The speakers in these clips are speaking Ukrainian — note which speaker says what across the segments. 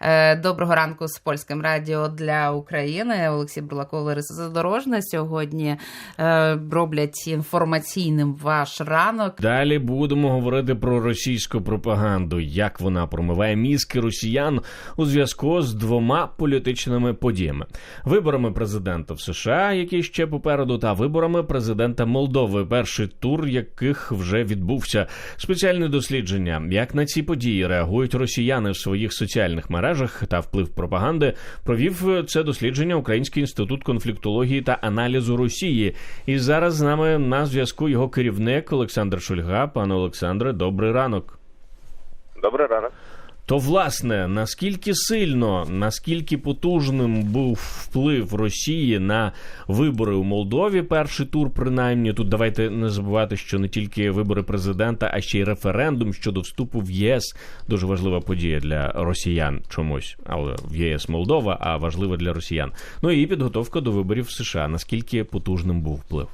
Speaker 1: Е, Доброго ранку з польським радіо для України. Олексій Бурлаков, Лариса Задорожна. Сьогодні е, роблять інформаційним ваш ранок.
Speaker 2: Далі будемо говорити про російську пропаганду, як вона промиває мізки росіян у зв'язку з двома політичними подіями: виборами президента в США, які ще попереду, та виборами президента Молдови, перший тур яких вже відбувся. Спеціальне дослідження, як на ці події реагують росіяни в своїх соціальних мережах та вплив пропаганди, провів це дослідження Український інститут конфліктології та аналізу Росії. І зараз з нами на зв'язку його керівник Олександр Шульга. Пане Олександре, добрий ранок.
Speaker 3: Добрий ранок.
Speaker 2: То власне наскільки сильно, наскільки потужним був вплив Росії на вибори у Молдові, перший тур, принаймні тут давайте не забувати, що не тільки вибори президента, а ще й референдум щодо вступу в ЄС дуже важлива подія для росіян чомусь, але в ЄС Молдова, а важлива для росіян. Ну і підготовка до виборів в США. Наскільки потужним був вплив?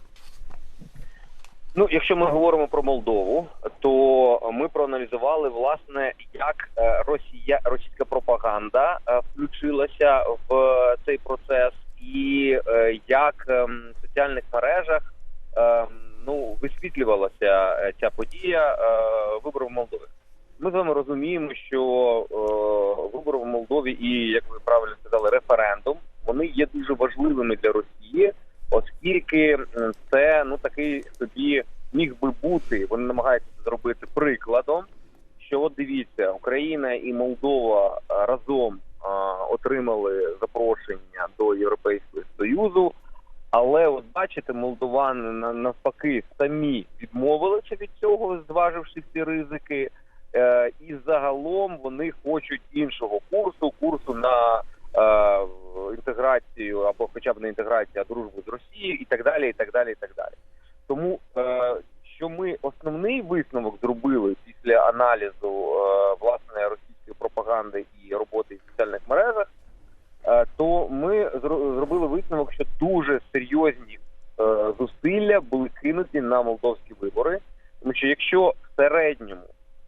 Speaker 3: Ну, якщо ми говоримо про Молдову, то ми проаналізували власне, як е, Росія російська пропаганда е, включилася в цей процес, і е, як ем, в соціальних мережах ем, ну висвітлювалася е, ця подія е, виборів в Молдові. Ми з вами розуміємо, що е, вибори в Молдові і як ви правильно сказали, референдум вони є дуже важливими для Росії, оскільки це ну такий собі міг би бути. Вони намагаються зробити прикладом. Що от дивіться, Україна і Молдова разом а, отримали запрошення до Європейського союзу. Але от бачите, молдовани навпаки самі відмовилися від цього, зваживши всі ризики. Е, і загалом вони хочуть іншого курсу, інтеграцію або хоча б не інтеграцію, а дружбу з Росією, і так далі, і так далі, і так далі. Тому е, що ми основний висновок зробили після аналізу е, власне російської пропаганди і роботи в соціальних мережах, е, то ми зробили висновок, що дуже серйозні зусилля були кинуті на молдовські вибори, тому що якщо в середньому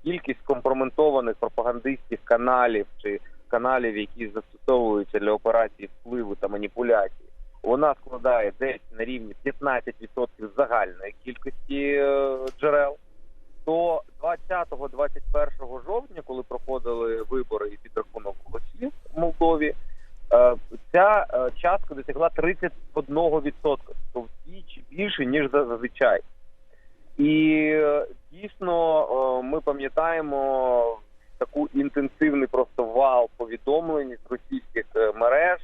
Speaker 3: кількість компроментованих пропагандистських каналів чи каналів, які застосовуються для операції впливу та маніпуляції, вона складає десь на рівні 15% загальної кількості е, джерел. То 20-21 жовтня, коли проходили вибори і підрахунок голосів в Молдові, е, ця е, частка досягла 31%, тобто вдвічі більше ніж зазвичай. І дійсно ми пам'ятаємо таку інтенсивний просто вал повідомлень з російських е, мереж,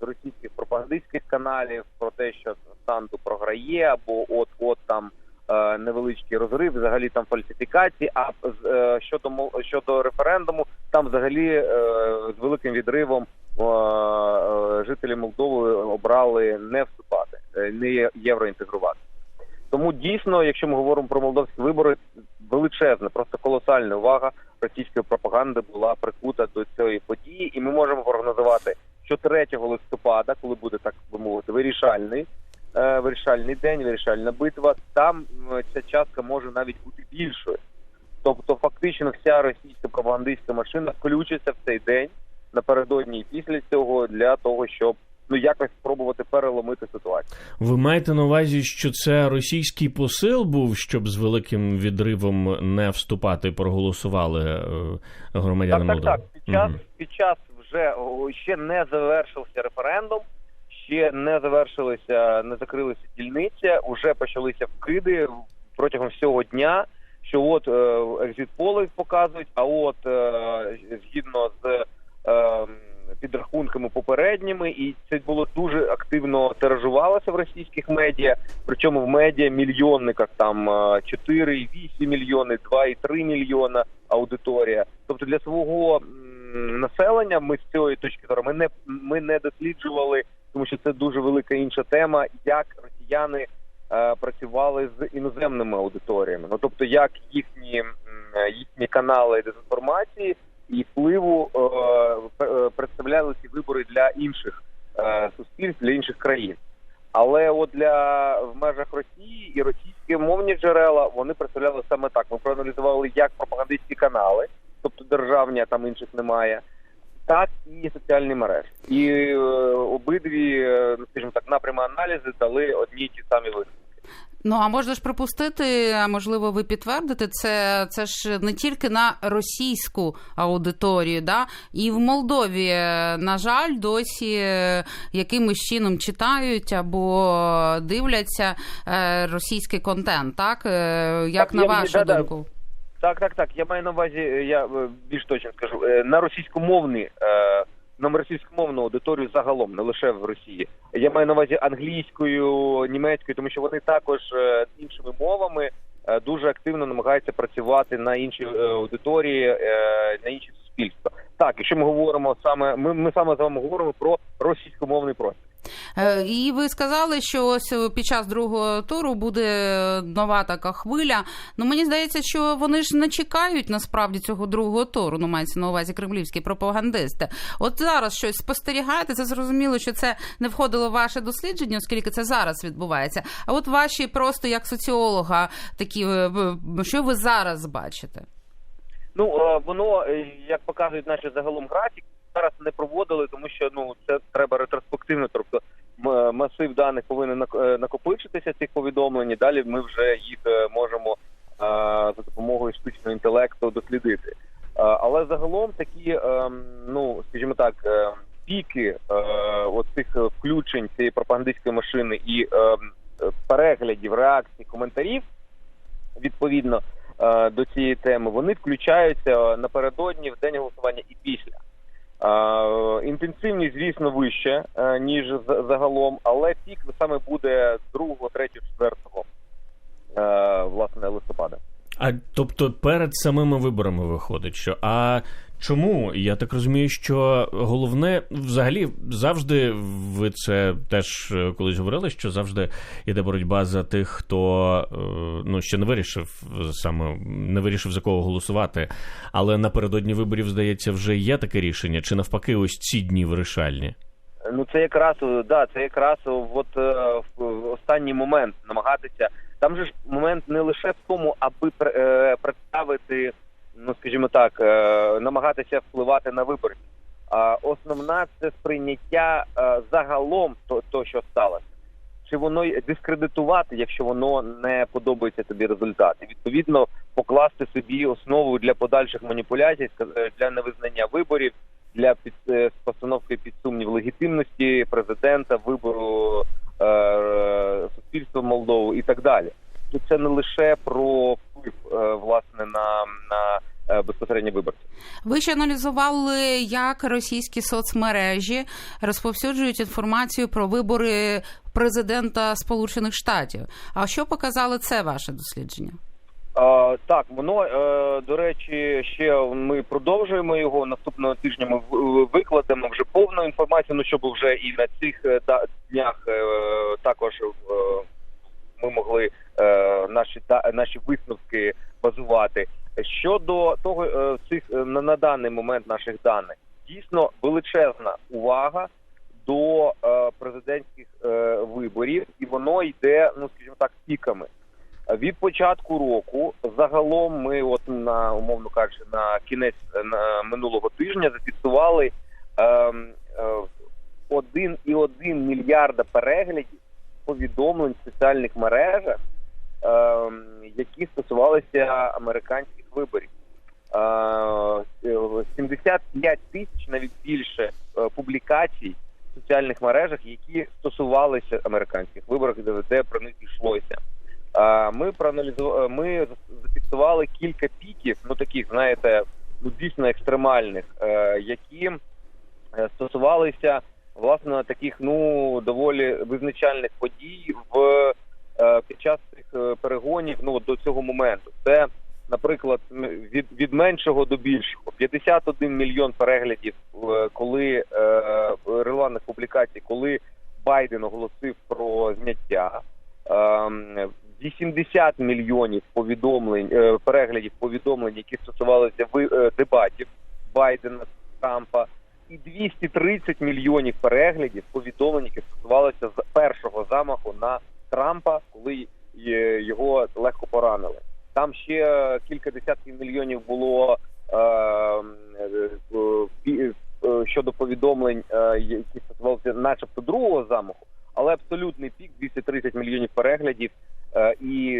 Speaker 3: з російських пропагандистських каналів про те, що Санду програє, або от от там е, невеличкий розрив, взагалі там фальсифікації. А е, щодо щодо референдуму, там взагалі з великим відривом жителі Молдови обрали не вступати, не євроінтегрувати. Тому дійсно, якщо ми говоримо про молдовські вибори, величезна, просто колосальна увага російської пропаганди була прикута до цієї події, і ми можемо прогнозувати, що 3 листопада, коли буде так би мовити, вирішальний, е, вирішальний день, вирішальна битва, там ця частка може навіть бути більшою. Тобто, фактично, вся російська пропагандистська машина включиться в цей день напередодні і після цього для того, щоб ну якось спробувати переломити ситуацію.
Speaker 2: Ви маєте на увазі, що це російський посил був, щоб з великим відривом не вступати, проголосували е, громадяни
Speaker 3: Так, так, так. Під час
Speaker 2: Мгм.
Speaker 3: під час вже ще не завершився референдум, ще не завершилися, не закрилися дільниці, вже почалися вкиди протягом всього дня. Що от е, екзит-поли показують, а от е, згідно з е, підрахунками попередніми, і це було дуже активно тиражувалося в російських медіа. Причому в медіа мільйонниках там е, 4,8 мільйони, 2,3 мільйона аудиторія. Тобто для свого населення ми з цієї точки зору ми не ми не досліджували, тому що це дуже велика інша тема, як росіяни е, працювали з іноземними аудиторіями. Ну тобто, як їхні їхні канали дезінформації і впливу е, е, представляли ці вибори для інших е, суспільств, для інших країн. Але от для в межах Росії і російські мовні джерела вони представляли саме так. Ми проаналізували як пропагандистські канали, тобто державні, а там інших немає, так і соціальні мережі. І е, обидві, ну, скажімо так, напрями аналізу дали одні й ті самі висновки.
Speaker 1: Ну а можна ж припустити, а можливо, ви підтвердите це. Це ж не тільки на російську аудиторію, да і в Молдові, на жаль, досі е, якимось чином читають або дивляться е, російський контент. Так Е, як
Speaker 3: Так,
Speaker 1: на
Speaker 3: я-
Speaker 1: вашу
Speaker 3: да-да.
Speaker 1: думку?
Speaker 3: Так, так, так. Я маю на увазі, я більш точно скажу, на російськомовні, е, на російськомовну аудиторію загалом, не лише в Росії. Я маю на увазі англійською, німецькою, тому що вони також е, іншими мовами е, дуже активно намагаються працювати на інші е, аудиторії, на інші суспільства. Так, якщо ми говоримо саме, ми, ми саме з вами говоримо про російськомовний простір.
Speaker 1: Е, І ви сказали, що ось е, під час другого туру буде нова така хвиля. Ну мені здається, що вони ж не чекають насправді цього другого туру. Ну мається на увазі кремлівські пропагандисти. От зараз щось спостерігаєте. Це зрозуміло, що це не входило в ваше дослідження, оскільки це зараз відбувається. А от ваші просто як соціолога, такі е, що ви зараз бачите?
Speaker 3: Ну е, воно, е, як показують наші загалом графіки, зараз не проводили, тому що ну це треба ретроспективно. Тобто м- масив даних повинен е, накопичитися цих повідомлень. Далі ми вже їх е, можемо е, за допомогою штучного інтелекту дослідити. Е, Але загалом такі, е, ну скажімо так, е, піки е, от цих е, включень цієї пропагандистської машини і е, е, переглядів, реакцій, коментарів відповідно е, до цієї теми, вони включаються напередодні в день голосування і після. Інтенсивність, звісно, вища, е, ніж за- загалом, але пік саме буде 2, 3, 4 е, власне листопада.
Speaker 2: А тобто перед самими виборами виходить, що а чому? Я так розумію, що головне взагалі завжди ви це теж е, колись говорили, що завжди йде боротьба за тих, хто е, ну ще не вирішив саме не вирішив за кого голосувати. Але напередодні виборів, здається, вже є таке рішення, чи навпаки, ось ці дні вирішальні.
Speaker 3: Ну це якраз е, да, це якраз от в останній момент намагатися. Там же ж момент не лише в тому, аби пр- представити, ну скажімо так, е, намагатися впливати на виборців. Основна це сприйняття е, загалом то, то, що сталося. Чи воно дискредитувати, якщо воно не подобається тобі результат, і відповідно покласти собі основу для подальших маніпуляцій, е, для невизнання виборів, для під постановки під сумнів легітимності президента, вибору е, суспільства Молдови і так далі. Тут це не лише про вплив е, власне на, на е, безпосередньо виборців.
Speaker 1: Ви ще аналізували, як російські соцмережі розповсюджують інформацію про вибори президента Сполучених Штатів. А що показало це ваше дослідження?
Speaker 3: Е, так, воно до речі, ще ми продовжуємо його наступного тижня. Ми викладемо вже повну інформацію. Ну щоб вже і на цих днях також ми могли е, наші та наші висновки базувати. Щодо того, е, цих е, на, на даний момент наших даних дійсно величезна увага до президентських виборів, і воно йде, ну скажімо так, піками. Від початку року загалом ми, от на умовно кажучи, на кінець на минулого тижня зафіксували ем, е, 1,1 мільярда переглядів повідомлень в соціальних мережах, ем, які стосувалися американських виборів. Е, 75 тисяч навіть більше е, публікацій в соціальних мережах, які стосувалися американських виборів, де, про них йшлося. А, Ми проаналізували, ми зафіксували кілька піків, ну таких, знаєте, ну дійсно екстремальних, е, які е, стосувалися власне таких ну доволі визначальних подій в е, під час цих е, перегонів. Ну до цього моменту. Це, наприклад, від, від меншого до більшого 51 мільйон переглядів, е, коли релевантних публікацій, коли Байден оголосив про зняття. Ем, 80 мільйонів повідомлень переглядів повідомлень, які стосувалися дебатів Байдена Трампа, і 230 мільйонів переглядів повідомлень, які стосувалися з першого замаху на Трампа, коли е, його легко поранили. Там ще кілька десятків мільйонів було е, е, щодо повідомлень, які стосувалися, начебто, другого замаху, але абсолютний пік 230 мільйонів переглядів і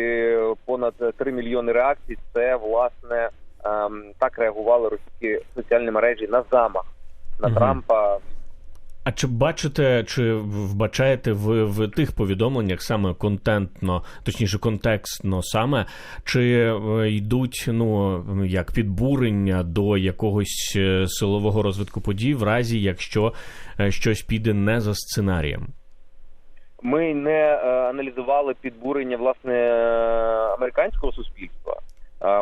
Speaker 3: понад 3 мільйони реакцій. Це власне ем, так реагували російські соціальні мережі на замах на
Speaker 2: Мгм.
Speaker 3: Трампа.
Speaker 2: А чи бачите, чи вбачаєте ви в тих повідомленнях саме контентно, точніше контекстно саме, чи е, йдуть ну як підбурення до якогось е, силового розвитку подій, в разі якщо е, щось піде не за сценарієм?
Speaker 3: Ми не аналізували підбурення власне американського суспільства.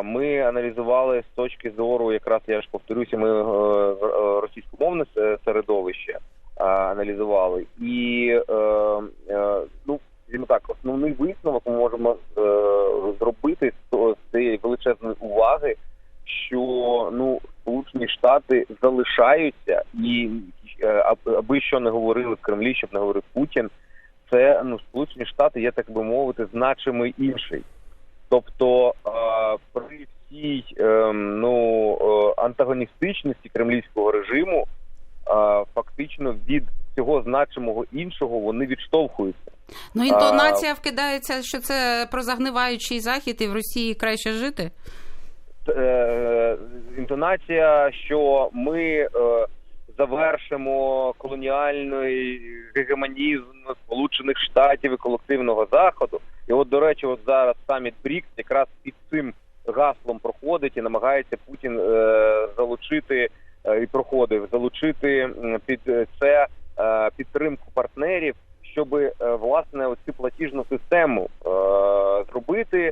Speaker 3: Ми аналізували з точки зору, якраз я ж повторюся, ми е, е, російськомовне середовище аналізували, і е, ну так, основний висновок ми можемо зробити з цієї величезної уваги, що ну Сполучені Штати залишаються, і аби що не говорили в Кремлі, щоб не говорив Путін це ну Сполучені Штати є, так би мовити, значимий інший. Тобто е, при всій е, ну е, антагоністичності кремлівського режиму, е, фактично від цього значимого іншого вони відштовхуються.
Speaker 1: Ну, інтонація вкидається, що це про загниваючий захід і в Росії краще жити.
Speaker 3: Е, інтонація, що ми е, завершимо колоніальний гегемонізм Сполучених Штатів і колективного заходу. І от, до речі, от зараз саміт БРІКС якраз під цим гаслом проходить і намагається Путін е, залучити е, і проходив залучити під це е, підтримку партнерів, щоб власне оцю платіжну систему зробити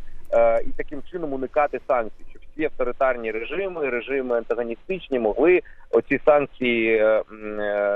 Speaker 3: і таким чином уникати санкцій, щоб всі авторитарні режими, режими антагоністичні могли оці санкції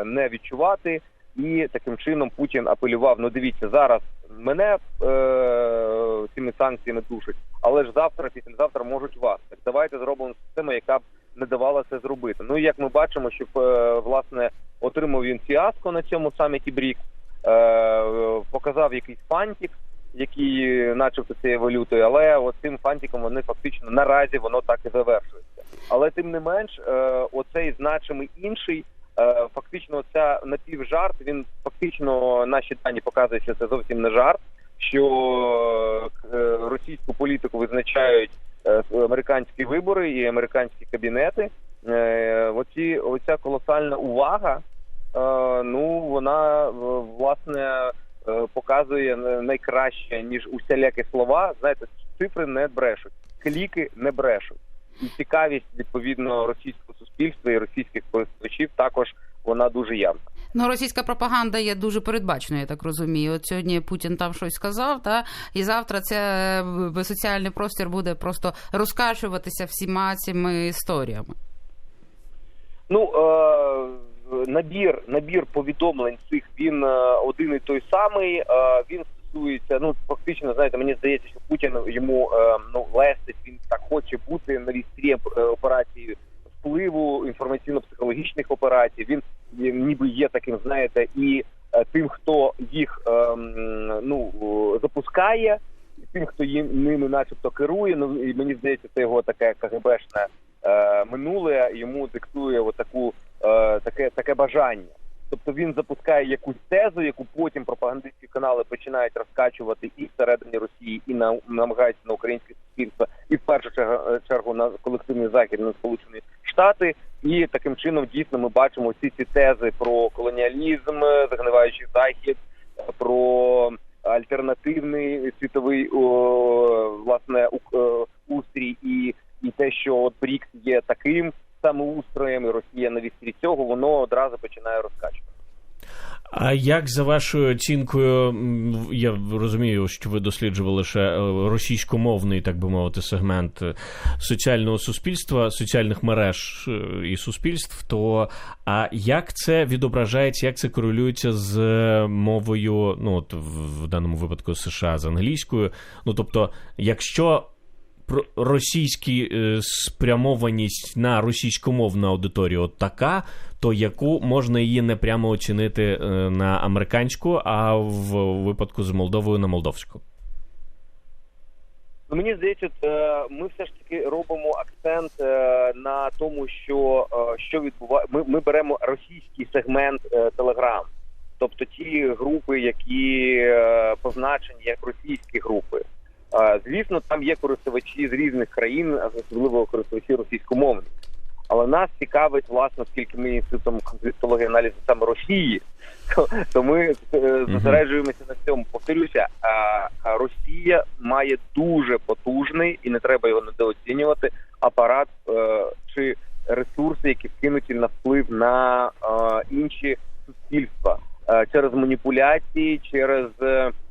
Speaker 3: не відчувати. І таким чином Путін апелював: ну дивіться, зараз мене е, цими санкціями душать, але ж завтра, післязавтра можуть вас. Так давайте зробимо систему, яка б не давала це зробити. Ну і як ми бачимо, що е, власне отримав він фіаско на цьому саміті БРІКС, е, показав якийсь фантик, який, начебто, цією валютою, але от цим фантиком вони фактично наразі воно так і завершується. Але тим не менш, е, оцей значимий інший. Е, Фактично, ця напівжарт. Він фактично наші дані показують, що це зовсім не жарт. Що е, російську політику визначають е, американські вибори і американські кабінети. Оці оця колосальна увага. Ну вона власне показує найкраще ніж усілякі слова. Знаєте, цифри не брешуть, кліки не брешуть, і цікавість відповідно російського суспільства і російських користувачів також вона дуже явна.
Speaker 1: Ну, російська пропаганда є дуже передбаченою, я так розумію. От сьогодні Путін там щось сказав, та і завтра це е, соціальний простір буде просто розкачуватися всіма цими історіями.
Speaker 3: Ну е, набір набір повідомлень цих він е, один і той самий. Е, він стосується. Ну фактично, знаєте, мені здається, що Путін йому е, ну лестить. Він так хоче бути на вістрі е, операції впливу інформаційно-психологічних операцій. Він є- ніби є таким, знаєте, і е, тим, хто їх е, ну е, запускає, і тим, хто їм ними, начебто, керує. Ну і мені здається, це його таке КГБшне е, минуле йому диктує отаку е, таке таке бажання. Тобто він запускає якусь тезу, яку потім пропагандистські канали починають розкачувати і всередині Росії, і на намагаються на українське суспільство, і в першу чергу, чергу на колективний захід на Сполучені Штати. І таким чином дійсно ми бачимо всі ці тези про колоніалізм, загниваючий захід, про альтернативний світовий о, власне е, устрій і, і те, що от БРІКС є таким самоустроєм, і Росія на вістрі цього, воно одразу починає розкачувати.
Speaker 2: А як за вашою оцінкою, я розумію, що ви досліджували лише е, російськомовний, так би мовити, сегмент е, соціального суспільства, соціальних мереж е, і суспільств, то а як це відображається, як це корелюється з мовою, ну от в даному випадку США з англійською? Ну тобто, якщо російські е, спрямованість на російськомовну аудиторію от така, то яку можна її не прямо оцінити е, на американську, а в випадку з Молдовою на молдовську?
Speaker 3: Ну, мені здається, е, ми все ж таки робимо акцент на тому, що що відбуває. Ми, ми беремо російський сегмент Телеграм, тобто ті групи, які позначені як російські групи. Звісно, там є користувачі з різних країн, особливо користувачі російськомовні. Але нас цікавить, власне, оскільки ми інститутом конфліктології аналізу саме Росії, то, то ми е, зосереджуємося на цьому. Повторюся, Росія має дуже потужний і не треба його недооцінювати апарат е, чи ресурси, які вкинуті на вплив на е, інші суспільства через маніпуляції, через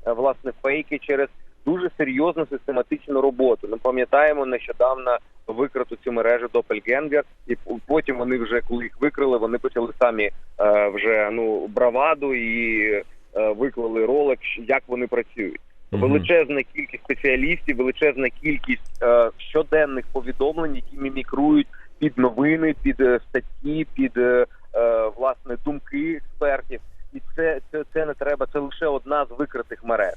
Speaker 3: власне фейки, через дуже серйозну систематичну роботу. Ми пам'ятаємо нещодавно викриту цю мережу Doppelganger, і потім вони вже коли їх викрили, вони почали самі е, вже ну браваду і е, виклали ролик, як вони працюють. Величезна кількість спеціалістів, величезна кількість е, щоденних повідомлень, які мімікрують під новини, під е, статті, під е, е, власне думки експертів. І це, це, це не треба. Це лише одна з викритих мереж.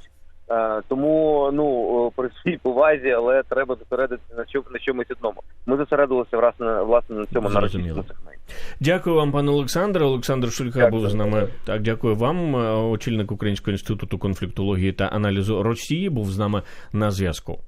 Speaker 3: Е, тому ну при всій повазі, але треба зосередитися на чому на чомусь одному. Ми зосередилися власне власне на цьому на російському сегменті.
Speaker 2: Дякую вам, пане Олександре. Олександр Шульга
Speaker 3: Дякую.
Speaker 2: був з нами. Так, дякую вам. Е, Очільник Українського інституту конфліктології та аналізу Росії був з нами на зв'язку.